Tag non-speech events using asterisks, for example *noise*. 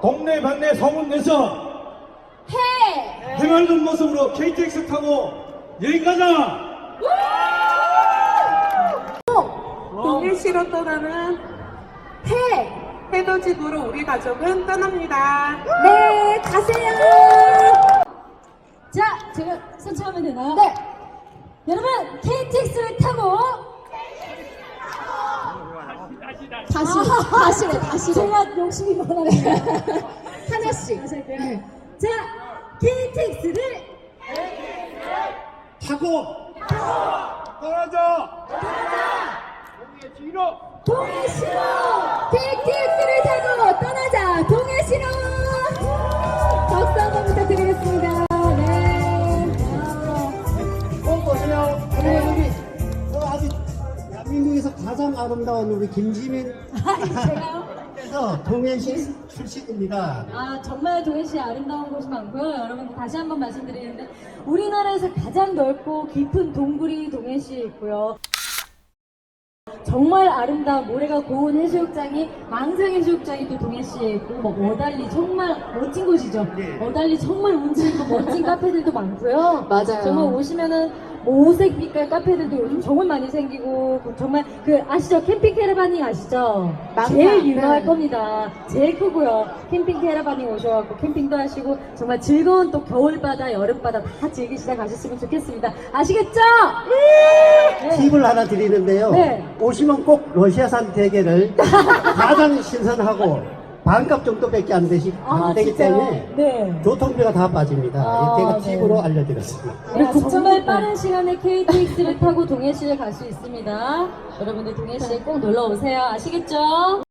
동네 반내 소문 내서 해! 해맑은 모습으로 KTX 타고 여행 가자! 동해시로 떠나는 해! 해돋이도로 우리 가족은 떠납니다. 네, 가세요! 자, 제가 선창하면 되나요? 네! 여러분, KTX를 타고 다시, 다시래, 다시. 제가 욕심이 많아요. 하나씩. 네. 자, KTX를 타고 떠나자! 동해 시로! KTX를 타고 대한민국에서 가장 아름다운 우리 김지민 *laughs* 아, 제가요? 께서 동해시 출신입니다. 아 정말 동해시에 아름다운 곳이 많고요. 여러분 다시 한번 말씀드리는데 우리나라에서 가장 넓고 깊은 동굴이 동해시에 있고요. 정말 아름다운 모래가 고운 해수욕장이 망상 해수욕장이 또 동해시에 있고 뭐 어달리 정말 멋진 곳이죠. 어달리 정말 운치 있고 멋진 카페들도 많고요. *laughs* 맞아요. 정말 오시면은 뭐 오색 빛깔 카페들도 요즘 정말 많이 생기고 그 정말 그 아시죠 캠핑 캐러바닝 아시죠? 제일 유명할 네. 겁니다. 제일 크고요. 캠핑 캐러바닝 오셔갖고 캠핑도 하시고 정말 즐거운 또 겨울바다 여름바다 다 즐기시다 가셨으면 좋겠습니다. 아시겠죠? 네. 팁을 하나 드리는데요. 네. 오시면 꼭 러시아산 대게를 *laughs* 가장 신선하고 반값 정도밖에 안 되시, 안 되기 아, 진짜요? 때문에 네. 교통비가 다 빠집니다. 아, 제가 네. 팁으로 알려드렸습니다. 네, 정말 빠른 시간에 KTX를 타고 동해시에 갈수 있습니다. 여러분들 동해시에 꼭 놀러 오세요. 아시겠죠?